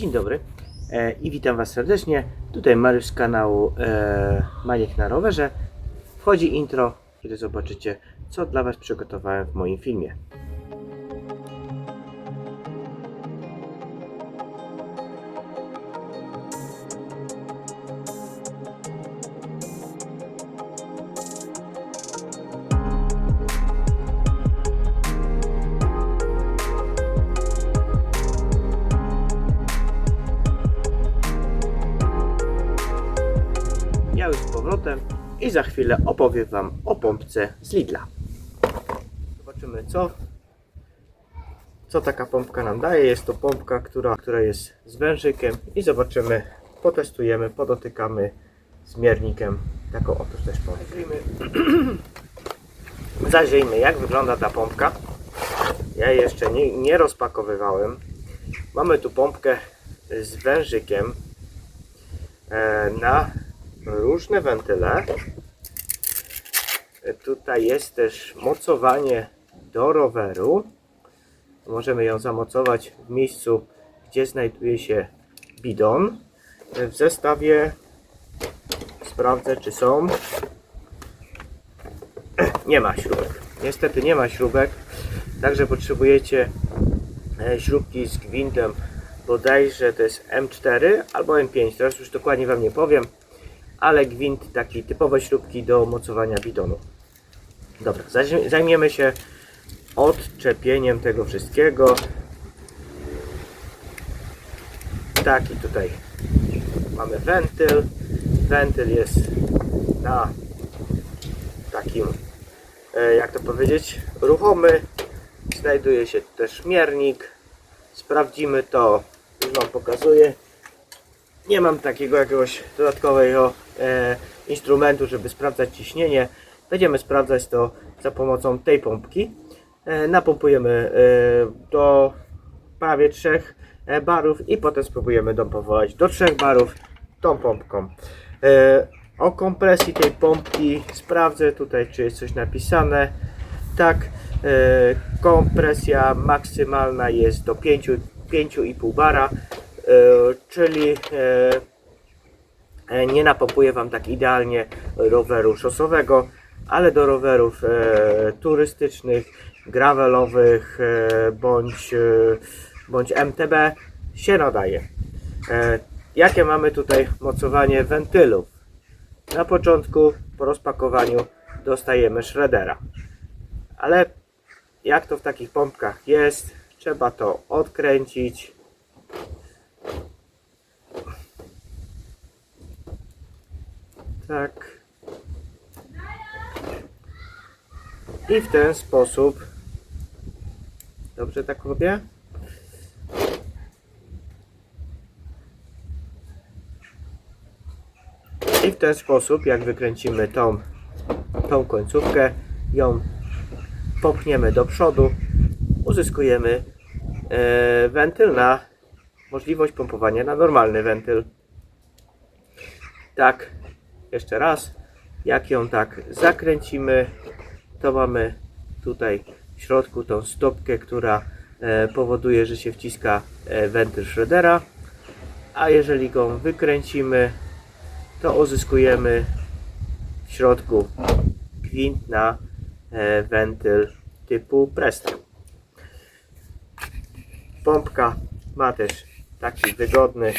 Dzień dobry e, i witam Was serdecznie. Tutaj Mariusz z kanału e, Maniek na rowerze. Wchodzi intro, kiedy zobaczycie, co dla Was przygotowałem w moim filmie. I za chwilę opowiem Wam o pompce z Lidla. Zobaczymy co, co taka pompka nam daje. Jest to pompka, która, która jest z wężykiem i zobaczymy, potestujemy, podotykamy z miernikiem. Taką otóż też pompkę. Zajrzyjmy, zajrzyjmy jak wygląda ta pompka. Ja jej jeszcze nie, nie rozpakowywałem. Mamy tu pompkę z wężykiem e, na różne wentyle. Tutaj jest też mocowanie do roweru. Możemy ją zamocować w miejscu, gdzie znajduje się bidon. W zestawie sprawdzę, czy są. Nie ma śrubek. Niestety nie ma śrubek, także potrzebujecie e, śrubki z gwintem bodajże to jest M4 albo M5, teraz już dokładnie Wam nie powiem ale gwint taki typowe śrubki do mocowania bidonu. Dobra, zajmiemy się odczepieniem tego wszystkiego. Taki tutaj mamy wentyl. Wentyl jest na takim, e, jak to powiedzieć, ruchomy. Znajduje się też miernik. Sprawdzimy to, już Wam pokazuję nie mam takiego jakiegoś dodatkowego e, instrumentu, żeby sprawdzać ciśnienie. Będziemy sprawdzać to za pomocą tej pompki. E, napompujemy e, do prawie 3 e, barów i potem spróbujemy dopompować do 3 barów tą pompką. E, o kompresji tej pompki sprawdzę tutaj, czy jest coś napisane. Tak, e, kompresja maksymalna jest do 5, 5,5 bara. E, czyli e, e, nie napompuje Wam tak idealnie roweru szosowego, ale do rowerów turystycznych, gravelowych bądź, bądź MTB się nadaje. Jakie mamy tutaj mocowanie wentylów? Na początku po rozpakowaniu dostajemy shreddera, ale jak to w takich pompkach jest, trzeba to odkręcić, Tak. I w ten sposób. Dobrze tak robię? I w ten sposób, jak wykręcimy tą, tą końcówkę, ją popchniemy do przodu, uzyskujemy e, wentyl na możliwość pompowania na normalny wentyl. Tak, jeszcze raz, jak ją tak zakręcimy, to mamy tutaj w środku tą stopkę, która e, powoduje, że się wciska e, wentyl Schroedera, a jeżeli go wykręcimy, to uzyskujemy w środku gwint na e, wentyl typu Presto. Pompka ma też taki wygodny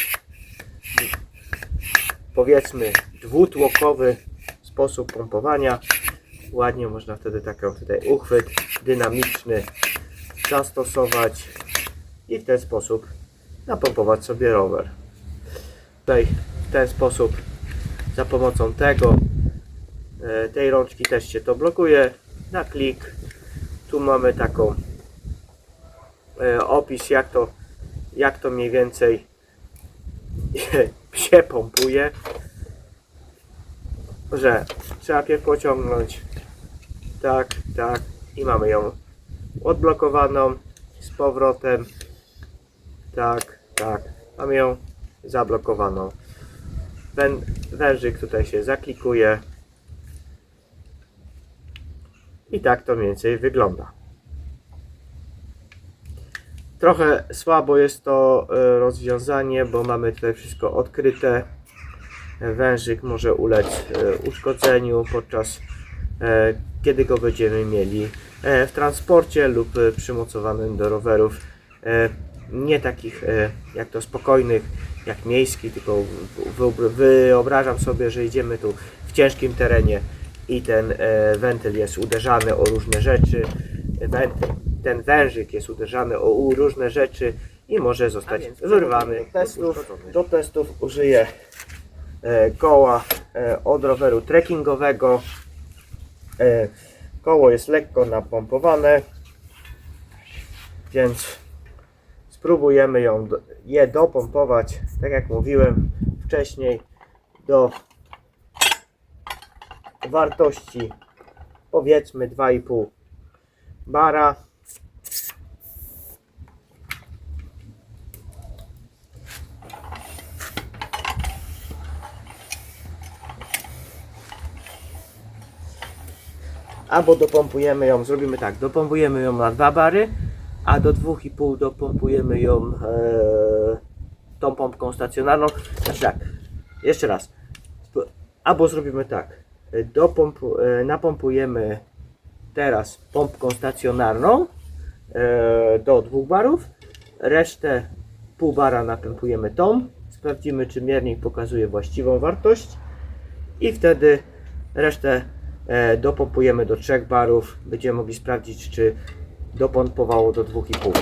powiedzmy dwutłokowy sposób pompowania. Ładnie można wtedy taki tutaj uchwyt dynamiczny zastosować i w ten sposób napompować sobie rower. Tutaj w ten sposób za pomocą tego e, tej rączki też się to blokuje na klik. Tu mamy taką e, opis jak to jak to mniej więcej się pompuje, że trzeba pierw pociągnąć. Tak, tak. I mamy ją odblokowaną z powrotem. Tak, tak, mamy ją zablokowaną. Wę, wężyk tutaj się zaklikuje. I tak to mniej więcej wygląda. Trochę słabo jest to e, rozwiązanie, bo mamy tutaj wszystko odkryte. Wężyk może ulec e, uszkodzeniu podczas e, kiedy go będziemy mieli e, w transporcie lub przymocowanym do rowerów. Nie takich jak to spokojnych, jak miejskich, tylko wy- wyobrażam sobie, że idziemy tu w ciężkim terenie i ten wentyl jest uderzany o różne rzeczy. Ten wężyk jest uderzany o różne rzeczy i może zostać wyrwany. Do testów, do testów użyję koła e, od roweru trekkingowego. E, koło jest lekko napompowane, więc spróbujemy ją, je dopompować, tak jak mówiłem wcześniej, do wartości powiedzmy 2,5 bara. Albo dopompujemy ją, zrobimy tak, dopompujemy ją na 2 bary, a do 2,5 dopompujemy ją e, tą pompką stacjonarną. Znaczy tak, jeszcze raz. Albo zrobimy tak, dopompu, e, napompujemy teraz pompką stacjonarną e, do 2 barów, resztę pół bara napompujemy tą, sprawdzimy czy miernik pokazuje właściwą wartość i wtedy resztę dopompujemy do 3 barów. Będziemy mogli sprawdzić, czy dopompowało do 2,5.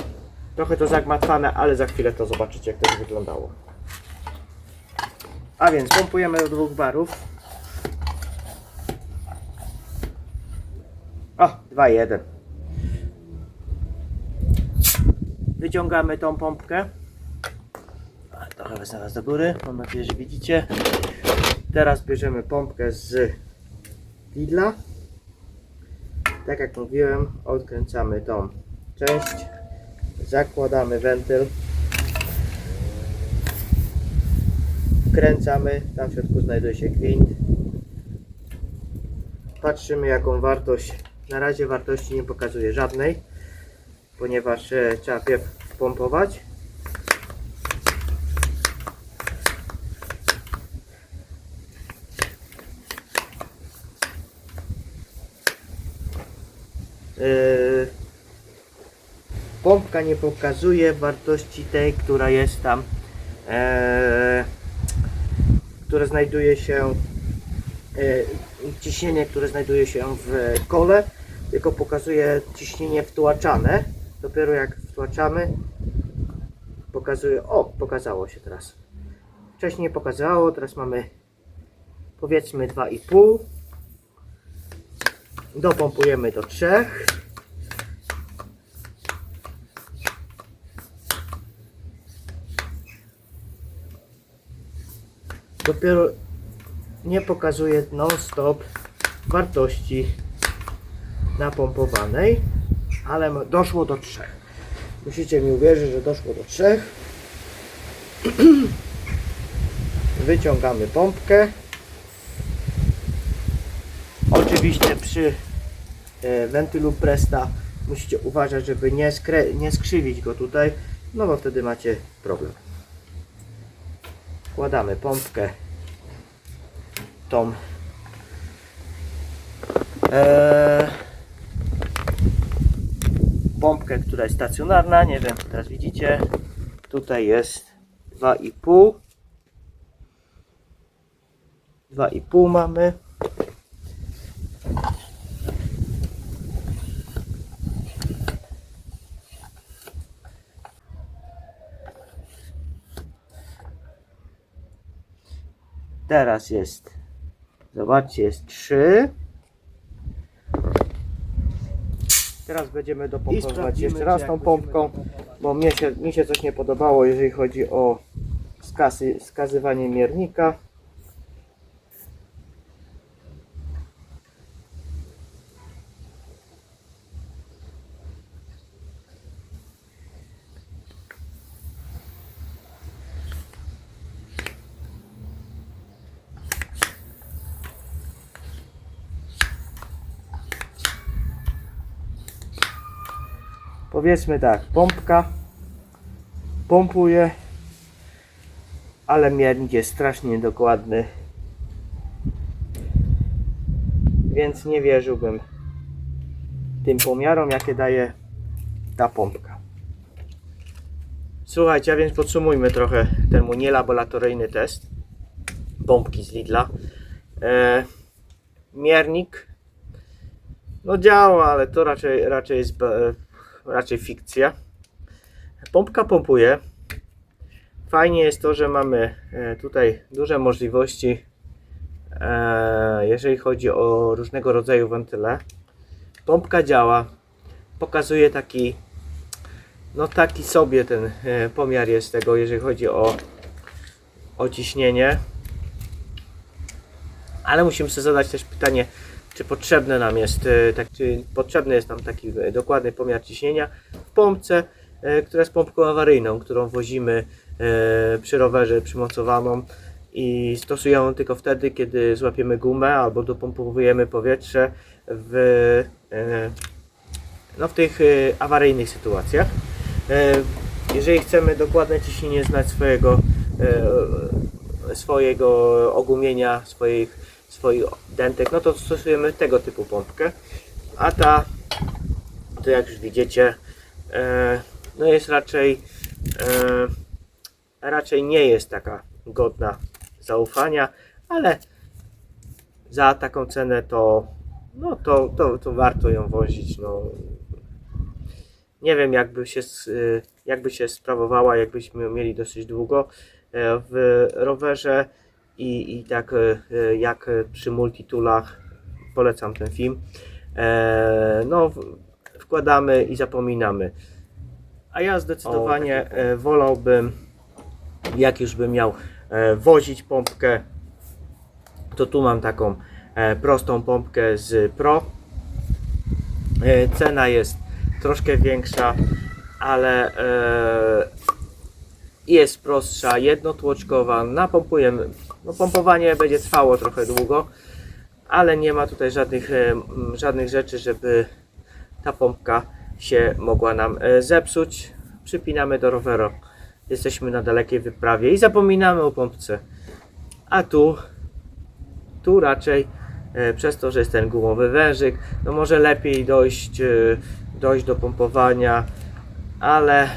Trochę to zagmatwane, ale za chwilę to zobaczycie, jak to wyglądało. A więc pompujemy do 2 barów. O, 2,1. Wyciągamy tą pompkę. Trochę wezmę do góry. Mam nadzieję, że widzicie. Teraz bierzemy pompkę z Lidla. Tak jak mówiłem, odkręcamy tą część. Zakładamy wentyl. Wkręcamy. Tam w środku znajduje się gwint. Patrzymy jaką wartość. Na razie wartości nie pokazuje żadnej, ponieważ e, trzeba pierw pompować. Pompka nie pokazuje wartości tej, która jest tam, e, która znajduje się, e, ciśnienie, które znajduje się w kole, tylko pokazuje ciśnienie wtłaczane. Dopiero jak wtłaczamy, pokazuje, o, pokazało się teraz. Wcześniej nie pokazało, teraz mamy powiedzmy 2,5 dopompujemy do 3. Dopiero nie pokazuje non-stop wartości napompowanej, ale doszło do 3. Musicie mi uwierzyć, że doszło do 3. Wyciągamy pompkę. Oczywiście przy e, wentylu Presta musicie uważać, żeby nie, nie skrzywić go tutaj, no bo wtedy macie problem. Wkładamy pompkę. Tą. E, pompkę, która jest stacjonarna, nie wiem, teraz widzicie, tutaj jest 2,5 2,5 mamy Teraz jest, zobaczcie, jest 3. Teraz będziemy dopompować jeszcze raz tą pompką, bo mnie się, mi się coś nie podobało, jeżeli chodzi o skazy, skazywanie miernika. Powiedzmy tak, pompka pompuje, ale miernik jest strasznie niedokładny, więc nie wierzyłbym tym pomiarom, jakie daje ta pompka. Słuchajcie, a więc podsumujmy trochę ten mój nielaboratoryjny test pompki z Lidla. E, miernik no działa, ale to raczej, raczej jest raczej fikcja. Pompka pompuje. Fajnie jest to, że mamy e, tutaj duże możliwości, e, jeżeli chodzi o różnego rodzaju wentyle. Pompka działa, pokazuje taki, no taki sobie ten e, pomiar jest tego, jeżeli chodzi o, o ciśnienie. Ale musimy sobie zadać też pytanie, czy potrzebne nam jest, e, tak, czy potrzebny jest nam taki e, dokładny pomiar ciśnienia w pompce, e, która jest pompką awaryjną, którą wozimy przy rowerze przymocowaną i stosujemy ją tylko wtedy, kiedy złapiemy gumę albo dopompowujemy powietrze w, no, w tych awaryjnych sytuacjach. Jeżeli chcemy dokładne ciśnienie znać swojego, swojego ogumienia, swoich, swoich dentek, no to stosujemy tego typu pompkę. A ta, to jak już widzicie, e, no jest raczej, e, raczej nie jest taka godna zaufania, ale za taką cenę to, no to, to, to warto ją wozić. No. Nie wiem, jakby się, y, jakby się sprawowała, jakbyśmy ją mieli dosyć długo e, w rowerze i, i tak e, jak przy multitoolach polecam ten film. E, No, wkładamy i zapominamy. A ja zdecydowanie e, wolałbym, jak już bym miał wozić pompkę, to tu mam taką prostą pompkę z Pro. Cena jest troszkę większa, ale jest prostsza, jednotłoczkowa. Napompujemy. No, pompowanie będzie trwało trochę długo, ale nie ma tutaj żadnych, e, żadnych rzeczy, żeby ta pompka się mogła nam e, zepsuć. Przypinamy do roweru. Jesteśmy na dalekiej wyprawie i zapominamy o pompce. A tu, tu raczej e, przez to, że jest ten gumowy wężyk, no może lepiej dojść, dojść do pompowania, ale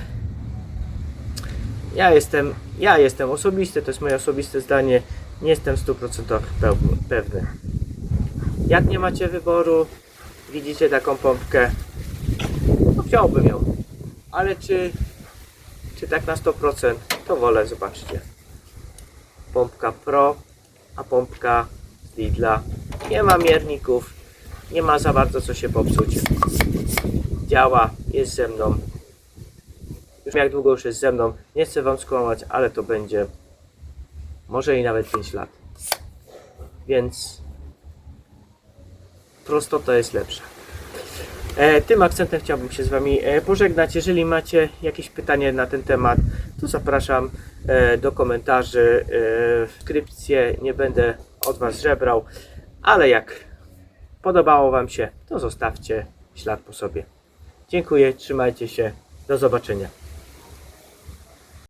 ja jestem, ja jestem osobisty, to jest moje osobiste zdanie, nie jestem w 100% pełny- pewny. Jak nie macie wyboru, widzicie taką pompkę, no wziąłbym ją, ale czy, czy tak na 100%, to wolę, zobaczcie. Pompka Pro, a pompka Lidla. Nie ma mierników, nie ma za bardzo co się popsuć. Działa, jest ze mną. Już jak długo już jest ze mną, nie chcę Wam skłamać, ale to będzie może i nawet 5 lat. Więc prostota jest lepsza. E, tym akcentem chciałbym się z Wami e, pożegnać. Jeżeli macie jakieś pytanie na ten temat, to zapraszam e, do komentarzy. E, skrypcję nie będę od Was żebrał, ale jak podobało Wam się, to zostawcie ślad po sobie. Dziękuję, trzymajcie się, do zobaczenia.